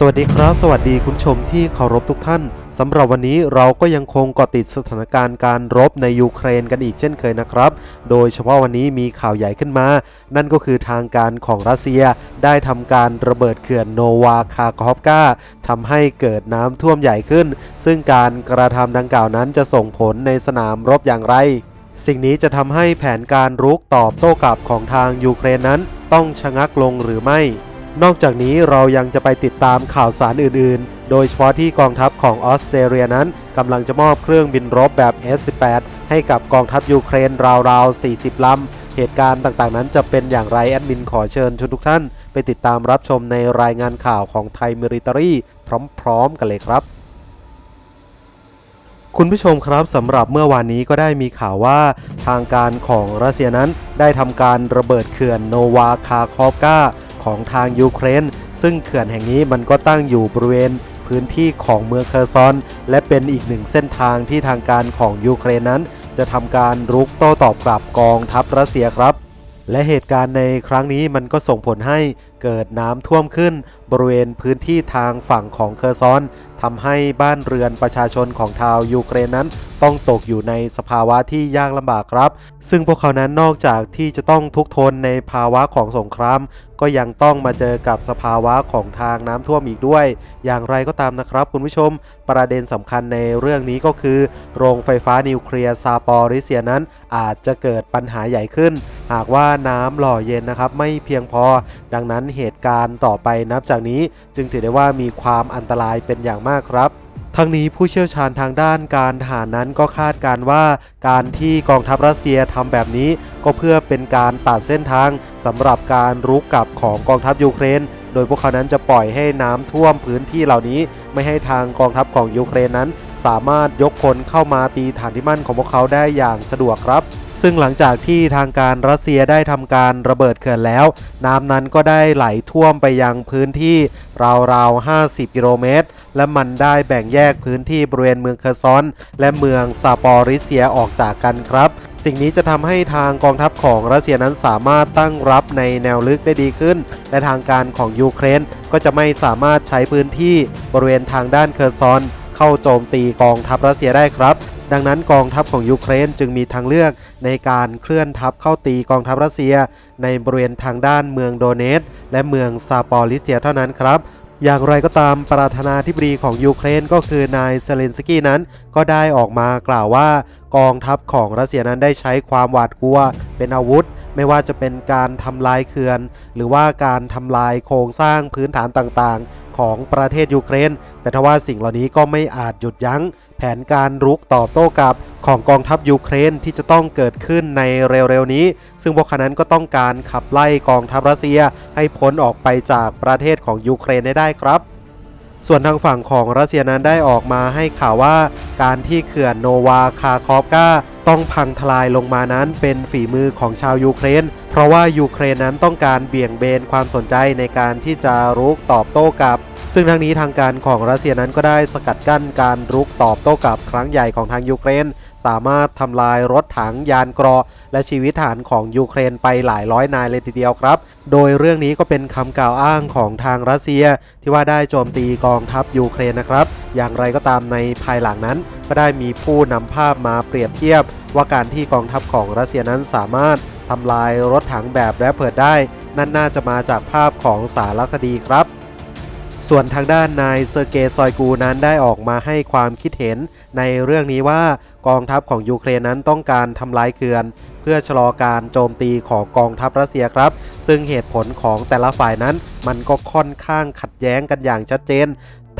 สวัสดีครับ สวัสดีคุณชมที่เคารพทุกท่านสำหรับวันนี้เราก็ยังคงเกาะติดสถานการณ์การรบในยูเครนกันอีกเช่นเคยนะครับ โดยเฉพาะวันนี้มีข่าวใหญ่ขึ้นมา นั่นก็คือทางการของรัสเซียได้ทำการระเบิดเขื่อนโนวาคาคอฟกาทำให้เกิดน้ำท่วมใหญ่ขึ้น ซึ่งการกระทำดังกล่าวนั้นจะส่งผลในสนามรบอย่างไร สิ่งนี้จะทำให้แผนการรุกตอบโต้กลับของทางยูเครนนั้น ต้องชะงักลงหรือไม่ นอกจากนี้เรายังจะไปติดตามข่าวสารอื่น ๆ โดยเฉพาะที่กองทัพของออสเตรเลียนั้นกำลังจะมอบเครื่องบินรบแบบ S-18 ให้กับกองทัพยูเครนราวๆ 40 ลำ เหตุการณ์ต่างๆ นั้นจะเป็นอย่างไรแอดมินขอเชิญชวนทุกท่าน ไปติดตามรับชมในรายงานข่าวของไทยมิริตรีพร้อม ๆ กันเลยครับคุณผู้ชมครับสำหรับเมื่อวานนี้ก็ได้มีข่าวว่าทางการของรัสเซียนั้นได้ทำการระเบิดเขื่อนโนวาคาคอฟกา ของทางยูเครน ซึ่งเขื่อนแห่งนี้มันก็ตั้งอยู่บริเวณพื้นที่ของเมืองเคอร์ซอน และเป็นอีกหนึ่งเส้นทางที่ทางการของยูเครนนั้น จะทำการรุกโต้ตอบกลับกองทัพรัสเซียครับ และเหตุการณ์ในครั้งนี้มันก็ส่งผลให้ เกิดน้ำท่วมขึ้นบริเวณพื้นที่ทางฝั่งของเคอร์ซอนทำให้บ้านเรือนประชาชนของชาวยูเครนนั้น ต้องตกอยู่ในสภาวะที่ยากลำบากครับ ซึ่งพวกเขานั้นนอกจากที่จะต้องทุกทนในภาวะของสงคราม ก็ยังต้องมาเจอกับสภาวะของทางน้ำท่วมอีกด้วย อย่างไรก็ตามนะครับ คุณผู้ชม ประเด็นสำคัญในเรื่องนี้ก็คือ โรงไฟฟ้านิวเคลียร์ซาปอริเซียนั้น อาจจะเกิดปัญหาใหญ่ขึ้น หากว่าน้ำหล่อเย็นนะครับไม่เพียงพอ ดังนั้นเหตุการณ์ต่อไปนับจากนี้จึงถือได้ว่ามีความอันตรายเป็นอย่างมากครับทั้งนี้ผู้เชี่ยวชาญทางด้านการทหารนั้นก็คาดการว่า การที่กองทัพรัสเซียทำแบบนี้ ก็เพื่อเป็นการตัดเส้นทางสำหรับการรุกกลับของกองทัพยูเครน โดยพวกเขานั้นจะปล่อยให้น้ำท่วมพื้นที่เหล่านี้ ไม่ให้ทางกองทัพของยูเครนนั้น สามารถยกคนเข้ามาตีฐานที่มั่นของพวกเขาได้อย่างสะดวกครับ ซึ่งหลังจากที่ทางการรัสเซียได้ทำการระเบิดเขื่อนแล้ว น้ำนั้นก็ได้ไหลท่วมไปยังพื้นที่ราวๆ 50 กิโลเมตร และมันได้แบ่งแยกพื้นที่บริเวณเมืองเคอร์ซอน และเมืองซาปอริเซียออกจากกันครับสิ่งนี้จะทำให้ทางกองทัพของรัสเซียนั้นสามารถตั้งรับในแนวลึกได้ดีขึ้น และทางการของยูเครนก็จะไม่สามารถใช้พื้นที่บริเวณทางด้านเคอร์ซอน เข้าโจมตีกองทัพรัสเซียได้ครับ ดังนั้นกองทัพของยูเครนจึงมีทางเลือกในการเคลื่อนทัพเข้าตีกองทัพรัสเซีย ในบริเวณทางด้านเมืองโดเนตและเมืองซาปอริเซียเท่านั้นครับอย่างไรก็ตามประธานาธิบดีของยูเครนก็คือนายเซเลนสกี้นั้น ก็ได้ออกมากล่าวว่ากองทัพของรัสเซียนั้นได้ใช้ความหวาดกลัว เป็นอาวุธ ไม่ว่าจะเป็นการทำลายเขื่อน หรือว่าการทำลายโครงสร้างพื้นฐานต่าง ของประเทศยูเครน แต่ทว่าสิ่งเหล่านี้ก็ไม่อาจหยุดยั้ง แผนการรุกตอบโต้กลับของกองทัพยูเครนที่จะต้องเกิดขึ้นในเร็วๆนี้ ซึ่งพวกเขานั้นก็ต้องการขับไล่กองทัพรัสเซียให้พ้นออกไปจากประเทศของยูเครนได้ได้ครับส่วนทางฝั่งของรัสเซียนั้นได้ออกมาให้ข่าวว่า การที่เขื่อนโนวาคาคอฟกา ต้องพังทลายลงมานั้นเป็นฝีมือของชาวยูเครน เพราะว่ายูเครนนั้นต้องการเบี่ยงเบนความสนใจในการที่จะรุกตอบโต้กลับ ซึ่งทางนี้ทางการของรัสเซียนั้นก็ได้สกัดกั้นการรุกตอบโต้กลับครั้งใหญ่ของทางยูเครน สามารถทำลายรถถังยานเกราะและชีวิตฐานของยูเครนไปหลายร้อยนายเลยทีเดียวครับ โดยเรื่องนี้ก็เป็นคำกล่าวอ้างของทางรัสเซีย ที่ว่าได้โจมตีกองทัพยูเครนนะครับ อย่างไรก็ตามในภายหลังนั้น ก็ได้มีผู้นำภาพมาเปรียบเทียบ ว่าการที่กองทัพของรัสเซียนั้นสามารถทำลายรถถังแบบแรปเพิดได้ นั่นน่าจะมาจากภาพของสารคดีครับ ส่วนทางด้านนายเซอร์เกย์ซอยกูนั้นได้ออกมาให้ความคิดเห็นในเรื่องนี้ว่ากองทัพของยูเครนนั้นต้องการทำลายเขื่อน เพื่อชะลอการโจมตีของกองทัพรัสเซียครับ ซึ่งเหตุผลของแต่ละฝ่ายนั้นมันก็ค่อนข้างขัดแย้งกันอย่างชัดเจน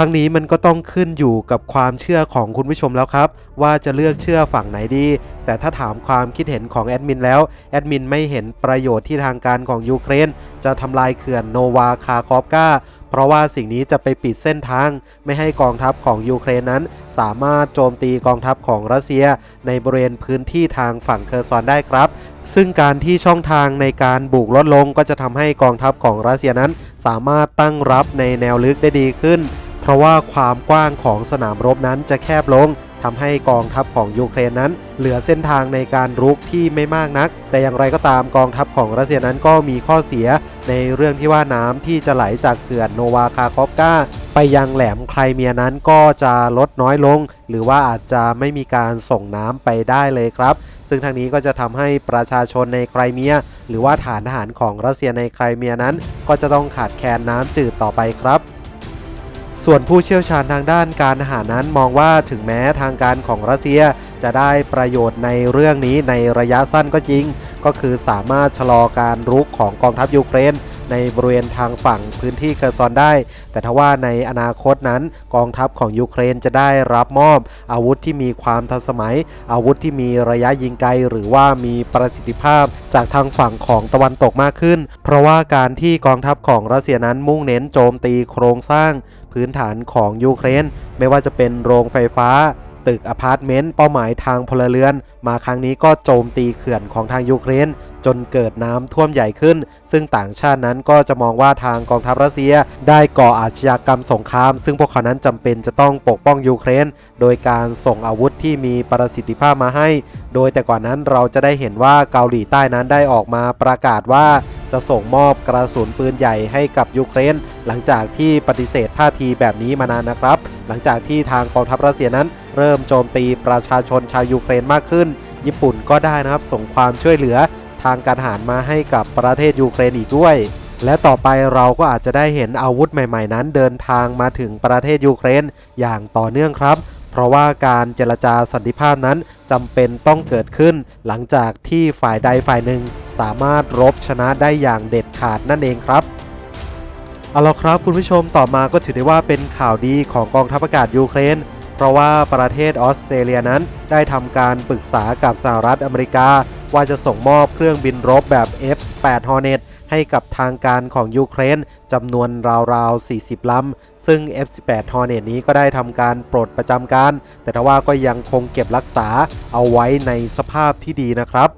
ทั้งนี้มันก็ต้องขึ้นอยู่กับความเชื่อของคุณผู้ชมแล้วครับ ว่าจะเลือกเชื่อฝั่งไหนดี แต่ถ้าถามความคิดเห็นของแอดมินแล้วแอดมินไม่เห็นประโยชน์ที่ทางการของยูเครน จะทำลายเขื่อนโนวาคาคอฟกาเพราะว่าสิ่งนี้จะไปปิดเส้นทาง ไม่ให้กองทัพของยูเครนนั้น สามารถโจมตีกองทัพของรัสเซีย ในบริเวณพื้นที่ทางฝั่งเคอร์ซอนได้ครับ ซึ่งการที่ช่องทางในการบุกลดลงก็จะทำให้กองทัพของรัสเซียนั้น สามารถตั้งรับในแนวลึกได้ดีขึ้น เพราะว่าความกว้างของสนามรบนั้นจะแคบลงทำให้กองทัพของยูเครนนั้น เหลือเส้นทางในการรุกที่ไม่มากนัก แต่อย่างไรก็ตามกองทัพของรัสเซียนั้นก็มีข้อเสีย ในเรื่องที่ว่าน้ำที่จะไหลจากเขื่อนโนวาคาคอฟกาไปยังแหลมไครเมียนั้นก็จะลดน้อยลง หรือว่าอาจจะไม่มีการส่งน้ำไปได้เลยครับ ซึ่งทางนี้ก็จะทำให้ประชาชนในไครเมีย หรือว่าฐานทหารของรัสเซียในไครเมียนั้น ก็จะต้องขาดแคลนน้ำจืดต่อไปครับ ส่วนผู้เชี่ยวชาญทางด้านการทหารนั้นมองว่าถึงแม้ทางการของรัสเซียจะได้ประโยชน์ในเรื่องนี้ในระยะสั้นก็จริง ก็คือสามารถชะลอการรุกของกองทัพยูเครน ในบริเวณทางฝั่งพื้นที่เคอร์ซอนได้ แต่ทว่าในอนาคตนั้นกองทัพของยูเครนจะได้รับมอบอาวุธที่มีความทันสมัย อาวุธที่มีระยะยิงไกล หรือว่ามีประสิทธิภาพจากทางฝั่งของตะวันตกมากขึ้น เพราะว่าการที่กองทัพของรัสเซียนั้นมุ่งเน้นโจมตีโครงสร้าง พื้นฐานของยูเครน ไม่ว่าจะเป็นโรงไฟฟ้า ตึกอพาร์ตเมนต์เป้าหมายทางพลเรือน มาครั้งนี้ก็โจมตีเขื่อนของทางยูเครน จนเกิดน้ำท่วมใหญ่ขึ้น ซึ่งต่างชาตินั้นก็จะมองว่าทางกองทัพรัสเซีย ได้ก่ออาชญากรรมสงคราม ซึ่งพวกเขานั้นจำเป็นจะต้องปกป้องยูเครน โดยการส่งอาวุธที่มีประสิทธิภาพมาให้ โดยแต่ก่อนนั้นเราจะได้เห็นว่าเกาหลีใต้นั้นได้ออกมาประกาศว่าจะส่งมอบกระสุนปืนใหญ่ให้กับยูเครน หลังจากที่ปฏิเสธท่าทีแบบนี้มานานนะครับ หลังจากที่ทางกองทัพรัสเซียนั้น เริ่มโจมตีประชาชนชาวยูเครนมากขึ้น ญี่ปุ่นก็ได้นะครับส่งความช่วยเหลือทางการทหารมาให้กับประเทศยูเครนอีกด้วย และต่อไปเราก็อาจจะได้เห็นอาวุธใหม่ ๆ นั้น เดินทางมาถึงประเทศยูเครนอย่างต่อเนื่องครับ เพราะว่าการเจรจาสันติภาพนั้นจำเป็นต้องเกิดขึ้น หลังจากที่ฝ่ายใดฝ่ายหนึ่ง สามารถรบชนะได้อย่างเด็ดขาดนั่นเองครับเอาละครับคุณผู้ชมต่อมาก็ถือได้ว่าเป็นข่าวดีของกองทัพอากาศยูเครน เพราะว่าประเทศออสเตรเลียนั้นได้ทำการปรึกษากับสหรัฐอเมริกา ว่าจะส่งมอบเครื่องบินรบแบบ F-8 Hornet ให้กับทางการของยูเครนจำนวนราวๆ 40 ลำ ซึ่ง F-18 Hornet นี้ก็ได้ทำการปลดประจำการ แต่ทว่าก็ยังคงเก็บรักษาเอาไว้ในสภาพที่ดีนะครับ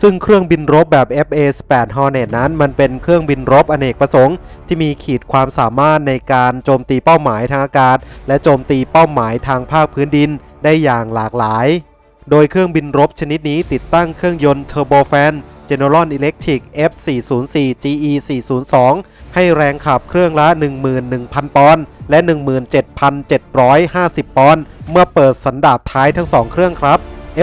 ซึ่งเครื่องบินรบแบบ FA-18 Hornet นั้น มันเป็นเครื่องบินรบอเนกประสงค์ ที่มีขีดความสามารถในการโจมตีเป้าหมายทางอากาศ และโจมตีเป้าหมายทางภาคพื้นดินได้อย่างหลากหลาย โดยเครื่องบินรบชนิดนี้ติดตั้งเครื่องยนต์เทอร์โบแฟน General Electric F404 GE 402ให้แรงขับเครื่องละ 11,000 ปอนด์และ 17,750 ปอนด์เมื่อเปิดสันดาปท้ายทั้ง2เครื่องครับ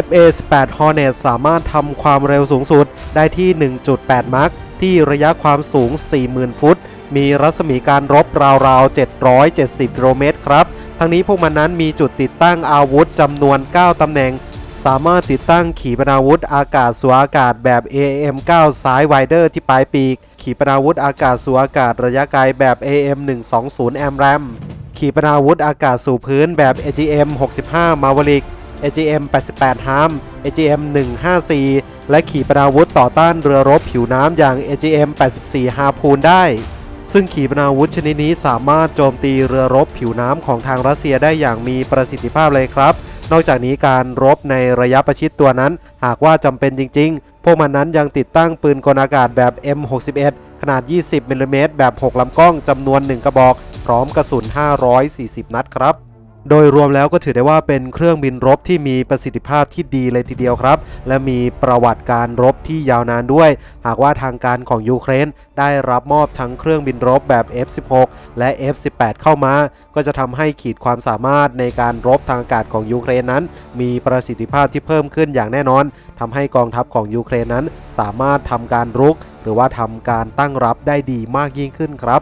FA-18 Hornet สามารถทำความเร็วสูงสุดได้ที่ 1.8 มัคที่ระยะความสูง 40,000 ฟุต มีรัศมีการรบราวๆ 770 กิโลเมตรครับ ทั้งนี้พวกมันนั้นมีจุดติดตั้งอาวุธจำนวน 9 ตำแหน่ง สามารถติดตั้งขีปนาวุธอากาศสู่อากาศแบบ AM9 ซ้ายไวเดอร์ที่ปลายปีก ขีปนาวุธอากาศสู่อากาศระยะไกลแบบ AM120 AMRAM ขีปนาวุธอากาศสู่พื้นแบบ AGM65 Maverick AGM 88 HARM AGM 154 และขีปนาวุธต่อต้านเรือรบผิวน้ำอย่าง AGM 84 Harpoon ได้ ซึ่งขีปนาวุธชนิดนี้สามารถโจมตีเรือรบผิวน้ำของทางรัสเซียได้อย่างมีประสิทธิภาพเลยครับ นอกจากนี้การรบในระยะประชิดตัวนั้น หากว่าจำเป็นจริง ๆ พวกมันนั้นยังติดตั้งปืนกลอากาศแบบ M61 ขนาด 20มิลลิเมตรแบบ 6ลำกล้องจำนวน 1 กระบอก พร้อมกระสุน 540 นัดครับ โดยรวมแล้วก็ถือได้ว่าเป็นเครื่องบินรบที่มีประสิทธิภาพที่ดีเลยทีเดียวครับ และมีประวัติการรบที่ยาวนานด้วย หากว่าทางการของยูเครนได้รับมอบทั้งเครื่องบินรบแบบ F16 และ F18 เข้ามา ก็จะทำให้ขีดความสามารถในการรบทางอากาศของยูเครนนั้น มีประสิทธิภาพที่เพิ่มขึ้นอย่างแน่นอนทำให้กองทัพของยูเครนนั้น สามารถทำการรุก หรือว่าทำการตั้งรับได้ดีมากยิ่งขึ้นครับ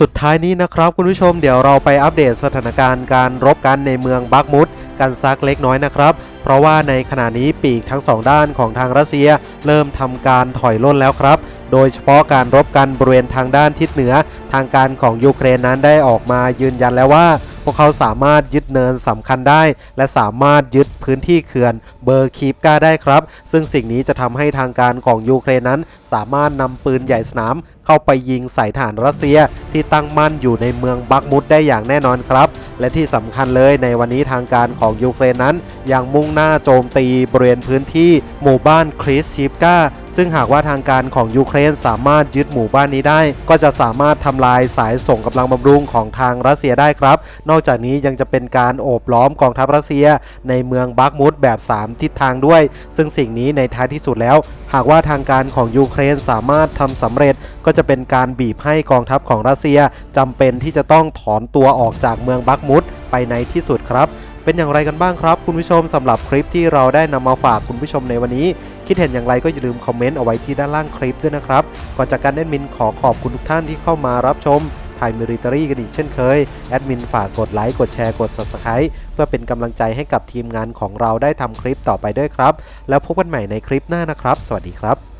สุดท้ายนี้นะครับคุณผู้ชมเดี๋ยวเราไปอัปเดตสถานการณ์การรบกันในเมืองบักมุดกันซักเล็กน้อยนะครับ เพราะว่าในขณะนี้ปีกทั้งสองด้านของทางรัสเซีย เริ่มทำการถอยล่นแล้วครับ โดยเฉพาะการรบกันบริเวณทางด้านทิศเหนือ ทางการของยูเครนนั้นได้ออกมายืนยันแล้วว่า พวกเขาสามารถยึดเนินสำคัญได้ และสามารถยึดพื้นที่เขื่อนเบอร์คีปกาได้ครับ ซึ่งสิ่งนี้จะทำให้ทางการของยูเครนนั้น สามารถนำปืนใหญ่สนาม เข้าไปยิงใส่ฐานรัสเซียที่ตั้งมั่นอยู่ในเมืองบักมุดได้อย่างแน่นอนครับ และที่สำคัญเลยในวันนี้ทางการของยูเครนนั้น ยังมุ่งหน้าโจมตีบริเวณพื้นที่หมู่บ้านคริสชิฟกา ซึ่งหากว่าทางการของยูเครนสามารถยึดหมู่บ้านนี้ได้ ก็จะสามารถทำลายสายส่งกำลังบำรุงของทางรัสเซียได้ครับ นอกจากนี้ยังจะเป็นการโอบล้อมกองทัพรัสเซีย ในเมืองบักมุดแบบ 3 ทิศทางด้วย ซึ่งสิ่งนี้ในท้ายที่สุดแล้ว หากว่าทางการของยูเครนสามารถทำสำเร็จ ก็จะเป็นการบีบให้กองทัพของรัสเซียจำเป็นที่จะต้องถอนตัวออกจากเมืองบักมุดไปในที่สุดครับ เป็นอย่างไรกันบ้างครับ คุณผู้ชมสำหรับคลิปที่เราได้นำมาฝากคุณผู้ชมในวันนี้ คิดเห็นอย่างไรก็อย่าลืมคอมเมนต์เอาไว้ที่ด้านล่างคลิปด้วยนะครับก่อนจากการแอดมินขอขอบคุณทุกท่านที่เข้ามารับชมไทยมิริตรีกันอีกเช่นเคย แอดมินฝากกดไลค์ กดแชร์ กด Subscribe เพื่อเป็นกำลังใจให้กับทีมงานของเราได้ทำคลิปต่อไปด้วยครับ แล้วพบกันใหม่ในคลิปหน้านะครับ สวัสดีครับ